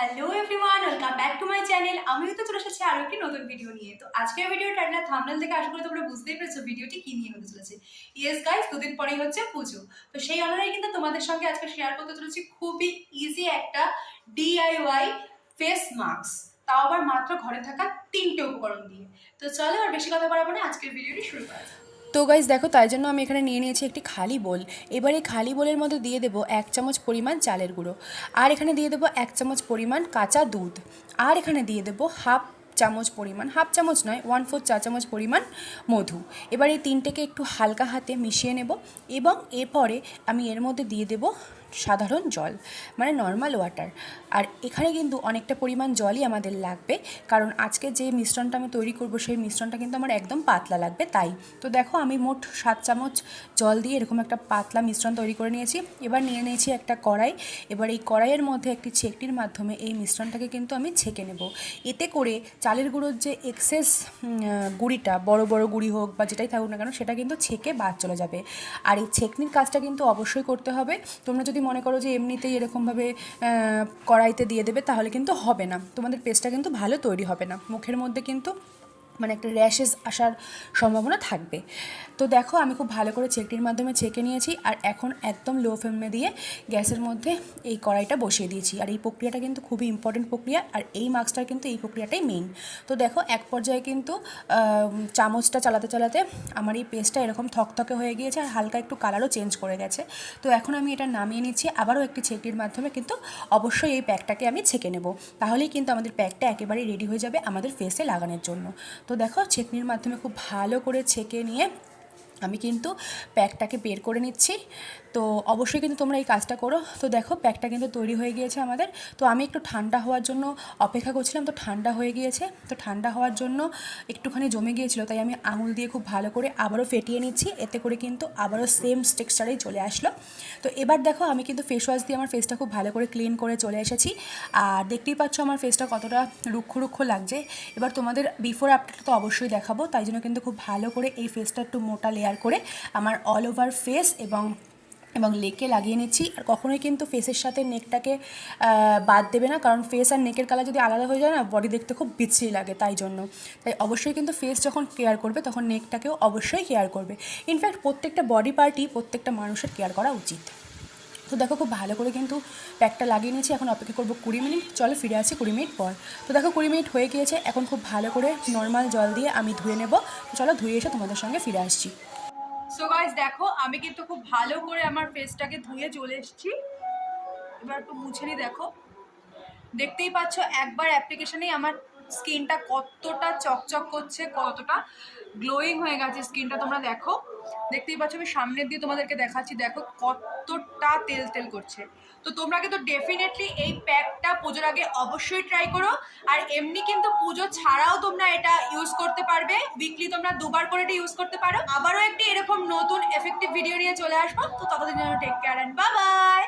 Hello everyone welcome back to my channel আমিও তো চলে এসেছি আরও একটি নতুন ভিডিও নিয়ে। তো আজকের ভিডিও টাইটেল থামনেল থেকে আশা করি তোমরা বুঝতেই পেরেছ ভিডিওটি কি নিয়ে হতে চলেছে। ইয়েস গাইস দুদিন পরেই হচ্ছে পুজো। তো সেই অনুযায়ী কিন্তু তোমাদের সঙ্গে আজকে শেয়ার করতে চলেছি খুবই ইজি একটা ডিআইওয়াই ফেস মাস্ক তাও আবার মাত্র ঘরে থাকা তিনটে উপকরণ দিয়ে। তো চলো আর বেশি কথা বাড়াবো না, আজকের ভিডিওটি শুরু করা যাক। তো গাইজ দেখো, তাই জন্য আমি এখানে নিয়ে নিয়েছি একটি খালি বোল। এবার এই খালি বোলের মধ্যে দিয়ে দেবো এক চামচ পরিমাণ চালের গুঁড়ো। আর এখানে দিয়ে দেবো এক চামচ পরিমাণ কাঁচা দুধ। আর এখানে দিয়ে দেবো হাফ চামচ পরিমাণ, হাফ চামচ নয় ওয়ান ফোর চা চামচ পরিমাণ মধু। এবার এই তিনটেকে একটু হালকা হাতে মিশিয়ে নেব এবং এরপরে আমি এর মধ্যে দিয়ে দেব সাধারণ জল মানে নর্মাল ওয়াটার আর এখানে কিন্তু অনেকটা পরিমাণ জলই আমাদের লাগবে, কারণ আজকে যে মিশ্রণটা আমি তৈরি করব, সেই মিশ্রণটা কিন্তু আমার একদম পাতলা লাগবে, তাই। তো দেখো, আমি মোট সাত চামচ জল দিয়ে এরকম একটা পাতলা মিশ্রণ তৈরি করে নিয়েছি। এবার নিয়ে নিয়েছি একটা কড়াই। এবার এই কড়াইয়ের মধ্যে একটি ছেকটির মাধ্যমে এই মিশ্রণটাকে কিন্তু আমি ছেঁকে নেব। এতে করে চালের গুঁড়োর যে এক্সেস গুঁড়িটা, বড় বড় গুঁড়ি হোক বা যেটাই থাকুক না কেন, সেটা কিন্তু ছেঁকে বাদ চলে যাবে। আর এই ছেঁকনির কাজটা কিন্তু অবশ্যই করতে হবে। তোমরা যদি মনে করো যে এমনিতেই এরকমভাবে কড়াইতে দিয়ে দেবে, তাহলে কিন্তু হবে না। তোমাদের পেস্টটা কিন্তু ভালো তৈরি হবে না। মুখের মধ্যে কিন্তু মানে একটা র্যাশেস আসার সম্ভাবনা থাকবে। তো দেখো, আমি খুব ভালো করে চেকটির মাধ্যমে ছেঁকে নিয়েছি আর এখন একদম লো ফ্লেমে দিয়ে গ্যাসের মধ্যে এই কড়াইটা বসিয়ে দিয়েছি। আর এই প্রক্রিয়াটা কিন্তু খুবই ইম্পর্টেন্ট প্রক্রিয়া আর এই মাস্কটার কিন্তু এই প্রক্রিয়াটাই মেইন তো দেখো, এক পর্যায়ে কিন্তু চামচটা চালাতে চালাতে আমার এই পেস্টটা এরকম থকথকে হয়ে গিয়েছে আর হালকা একটু কালারও চেঞ্জ করে গেছে। তো এখন আমি এটা নামিয়ে নিচ্ছি, আবারও একটি ছেঁকটির মাধ্যমে কিন্তু অবশ্যই এই প্যাকটাকে আমি ছেঁকে নেব। তাহলেই কিন্তু আমাদের প্যাকটা একেবারেই রেডি হয়ে যাবে আমাদের ফেসে লাগানোর জন্য। তো দেখো ছেঁকনির মাধ্যমে খুব ভালো করে ছেঁকে নিয়ে আমি কিন্তু প্যাকটাকে বের করে নিচ্ছি। তো অবশ্যই কিন্তু তোমরা এই কাজটা করো। তো দেখো, প্যাকটা কিন্তু তৈরি হয়ে গিয়েছে আমাদের। তো আমি একটু ঠান্ডা হওয়ার জন্য অপেক্ষা করছিলাম, তো ঠান্ডা হয়ে গিয়েছে। তো ঠান্ডা হওয়ার জন্য একটুখানি জমে গিয়েছিল, তাই আমি আঙুল দিয়ে খুব ভালো করে আবারও ফেটিয়ে নিচ্ছি। এতে করে কিন্তু আবারও সেম টেক্সচারেই চলে আসলো। তো এবার দেখো, আমি কিন্তু ফেস ওয়াশ দিয়ে আমার ফেসটা খুব ভালো করে ক্লিন করে চলে এসেছি। আর দেখতেই পাচ্ছ আমার ফেসটা কতটা রুক্ষ রুক্ষ লাগছে। এবার তোমাদের বিফোর আফটারটা তো অবশ্যই দেখাবো, তাই জন্য কিন্তু খুব ভালো করে এই ফেসটা একটু মোটা লেয়ার করে আমার অল ওভার ফেস এবং এবং লেকে লাগিয়ে নিচ্ছি। আর কখনোই কিন্তু ফেসের সাথে নেকটাকে বাদ দেবে না। কারণ ফেস আর নেকের কালার যদি আলাদা হয়ে যায় না বডি দেখতে খুব বিচ্ছিরি লাগে তাই জন্য। তাই অবশ্যই কিন্তু ফেস যখন কেয়ার করবে, তখন নেকটাকেও অবশ্যই কেয়ার করবে। ইনফ্যাক্ট প্রত্যেকটা বডি পার্টই প্রত্যেকটা মানুষের কেয়ার করা উচিত। তো দেখো, খুব ভালো করে কিন্তু প্যাকটা লাগিয়ে নিয়েছি। এখন অপেক্ষা করব কুড়ি মিনিট। চলো ফিরে আসি কুড়ি মিনিট পর। তো দেখো, কুড়ি মিনিট হয়ে গিয়েছে। এখন খুব ভালো করে নর্মাল জল দিয়ে আমি ধুয়ে নেব। চলো ধুয়ে এসে তোমাদের সঙ্গে ফিরে আসছি। সো গাইজ দেখো, আমি কিন্তু খুব ভালো করে আমার ফেসটাকে ধুয়ে চলে এসেছি। এবার একটু মুছে নি দেখো। দেখতেই পাচ্ছ, একবার অ্যাপ্লিকেশনেই আমার স্কিনটা কতটা চকচক করছে, কতটা গ্লোয়িং হয়ে গেছে স্কিনটা তোমরা দেখো। দেখতেই পাচ্ছ আমি সামনের দিয়ে তোমাদেরকে দেখাচ্ছি, দেখো কতটা তেল তেল করছে। তো তোমরা কিন্তু ডেফিনেটলি এই প্যাকটা পুজোর আগে অবশ্যই ট্রাই করো, আর এমনি কিন্তু পুজো ছাড়াও তোমরা এটা ইউজ করতে পারবে। উইকলি তোমরা দুবার করে এটা ইউজ করতে পারো। আবারও একটি এরকম নতুন এফেক্টিভ ভিডিও নিয়ে চলে আসব। তো ততদিন জন্য টেক কেয়ার অ্যান্ড বাই